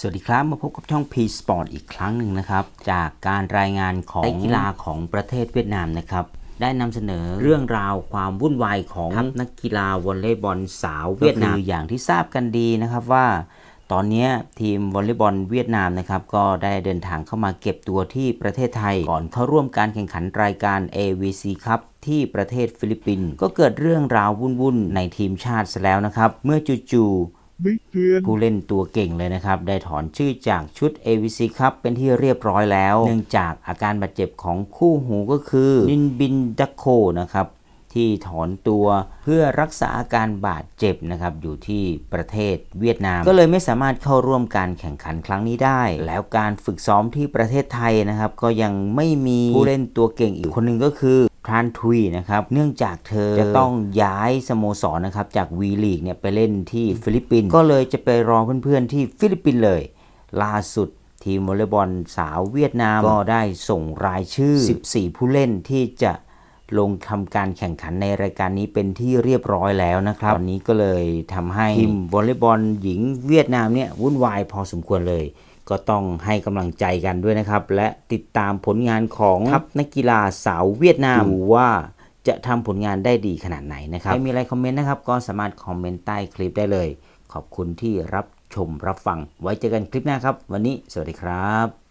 สวัสดีครับ มาพบกับช่อง P Sport อีกครั้งหนึ่งนะครับ จากการรายงานของนักกีฬาของประเทศเวียดนามนะครับ ได้นำเสนอเรื่องราวความวุ่นวายของทัพนักกีฬาวอลเลย์บอลสาวเวียดนามคืออย่างที่ทราบกันดีนะครับว่า ตอนนี้ทีมวอลเลย์บอลเวียดนามนะครับก็ได้เดินทางเข้ามาเก็บตัวที่ประเทศไทย ก่อนเข้าร่วมการแข่งขันรายการ AVC ครับที่ประเทศฟิลิปปินส์ก็เกิดเรื่องราววุ่นๆในทีมชาติซะแล้วนะครับ เมื่อจู่ๆไม่เตือน ผู้เล่นตัวเก่งเลยนะครับ ได้ถอนชื่อจากชุด AVC ครับเป็นที่เรียบร้อยแล้ว เนื่องจากอาการบาดเจ็บของคู่หูก็คือนินบินดักโคนะครับที่ถอนตัวเพื่อรักษาอาการบาดเจ็บนะครับอยู่ที่ประเทศเวียดนาม ก็เลยไม่สามารถเข้าร่วมการแข่งขันครั้งนี้ได้ แล้วการฝึกซ้อมที่ประเทศไทยนะครับ ก็ยังไม่มีผู้เล่นตัวเก่งอีกคนหนึ่งก็คือ ทรานทุยนะครับ เนื่องจากเธอจะต้องย้ายสโมสรนะครับ จากวีลีกเนี่ยไปเล่นที่ฟิลิปปินส์ก็เลยจะไปรอเพื่อนๆที่ฟิลิปปินส์เลย ล่าสุดทีมวอลเลย์บอลสาวเวียดนามก็ได้ส่งรายชื่อ 14 ผู้เล่นที่จะลงทำการแข่งขันในรายการนี้เป็นที่เรียบร้อยแล้วนะครับ ตอนนี้ก็เลยทำให้ทีมวอลเลย์บอลหญิงเวียดนามเนี่ยวุ่นวายพอสมควรเลย ก็ต้องให้กำลังใจกันด้วยนะครับ และติดตามผลงานของทัพนักกีฬาสาวเวียดนามดูว่าจะทำผลงานได้ดีขนาดไหนนะครับใครมีอะไรคอมเมนต์นะครับ ก็สามารถคอมเมนต์ใต้คลิปได้เลย ขอบคุณที่รับชมรับฟัง ไว้เจอกันคลิปหน้าครับ วันนี้สวัสดีครับ